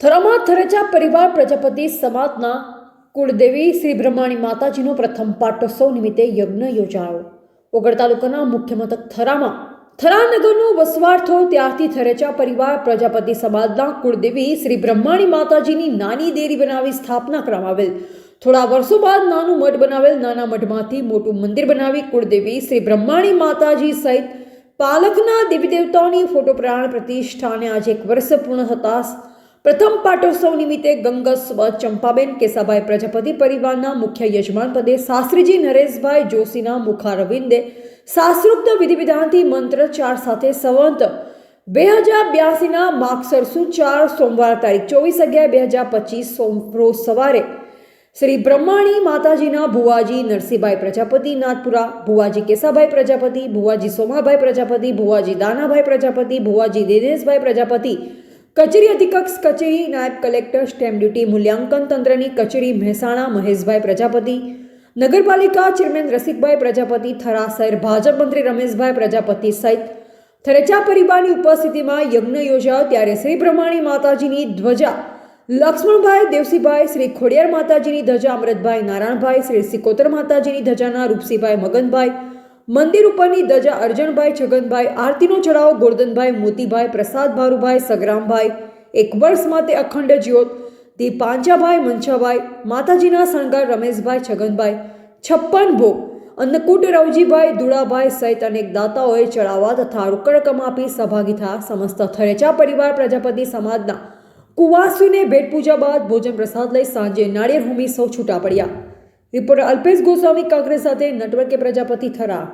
થરામાં થરેચા પરિવાર પ્રજાપતિ સમાજના કુળદેવી શ્રી બ્રહ્માણી માતાજીનો પ્રથમ પાટોત્સવ નિમિત્તે યજ્ઞ યોજાયો. ઓગળ તાલુકાના મુખ્ય મથક થરામાં થરા નગરનો વસવાટ થયો. ત્યારથી થરેચા પરિવાર પ્રજાપતિ સમાજના કુળદેવી શ્રી બ્રહ્માણી માતાજીની નાની દેરી બનાવી સ્થાપના કરવામાં આવેલ. થોડા વર્ષો બાદ નાનું મઠ બનાવેલ. નાના મઠમાંથી મોટું મંદિર બનાવી કુળદેવી શ્રી બ્રહ્માણી માતાજી સહિત પાલકના દેવી દેવતાઓની ફોટો પ્રાણ પ્રતિષ્ઠાને આજે એક વર્ષ પૂર્ણ થતા પ્રથમ પાટોત્સવ નિમિત્તે ગંગસ્વ ચંપાબેન કેસાભાઈ પ્રજાપતિ પરિવારના મુખ્ય યજમાન પદે શાસ્ત્રીજી નરેશભાઈ જોશીના મુખારવિંદે શાસ્ત્રોક્ત વિધિ વિધાનથી મંત્રચાર સાથે સંવંત. બે હજાર બ્યાસીના માગસર ચાર સોમવાર તારીખ ચોવીસ અગિયાર બે હજાર પચીસ સોમ રોજ સવારે શ્રી બ્રહ્માણી માતાજીના ભુવાજી નરસિંહભાઈ પ્રજાપતિ નાથપુરા ભુવાજી કેસાભાઈ પ્રજાપતિ, ભુવાજી સોમાભાઈ પ્રજાપતિ, ભુવાજી દાનાભાઈ પ્રજાપતિ, ભુવાજી દિનેશભાઈ પ્રજાપતિ કચેરી અધિકક્ષ કચેરી નાયબ કલેક્ટર સ્ટેમ્પ ડ્યુટી મૂલ્યાંકન તંત્રની કચેરી મહેસાણા મહેશભાઈ પ્રજાપતિ, નગરપાલિકા ચેરમેન રસિકભાઈ પ્રજાપતિ, થરા ભાજપ મંત્રી રમેશભાઈ પ્રજાપતિ સહિત થરેચા પરિવારની ઉપસ્થિતિમાં યજ્ઞ યોજાયો ત્યારે શ્રી પ્રમાણી માતાજીની ધ્વજા, લક્ષ્મણભાઈ દેવસીભાઈ, શ્રી ખોડિયાર માતાજીની ધજા અમૃતભાઈ નારાયણભાઈ, શ્રી સિકોતર માતાજીની ધજાના રૂપસીભાઈ મગનભાઈ મંદિર ઉપરની ધજા અર્જણભાઈ છગનભાઈ, આરતીનો ચડાવો ગોરધનભાઈ, મોતીભાઈ, પ્રસાદ ભારુભાઈ, સગરામભાઈ. એક વર્ષ માટે અખંડ જ્યોત તે પાંચાભાઈ મંછાભાઈ, માતાજીના શણગાર રમેશભાઈ, છગનભાઈ. છપ્પન ભોગ. અન્નકૂટ રવજીભાઈ દુડાભાઈ સહિત અનેક દાતાઓએ ચડાવવા તથા રોકડ રકમ આપી સહભાગી થયા સમસ્ત થરેચા પરિવાર પ્રજાપતિ સમાજના કુવાસીને ભેટ પૂજા બાદ ભોજન પ્રસાદ લઈ સાંજે નાળિયેર હોમી સૌ છૂટા પડ્યા. રિપોર્ટર અલ્પેશ ગોસ્વામી કાંકરે સાથે નટવર પ્રજાપતિ થરા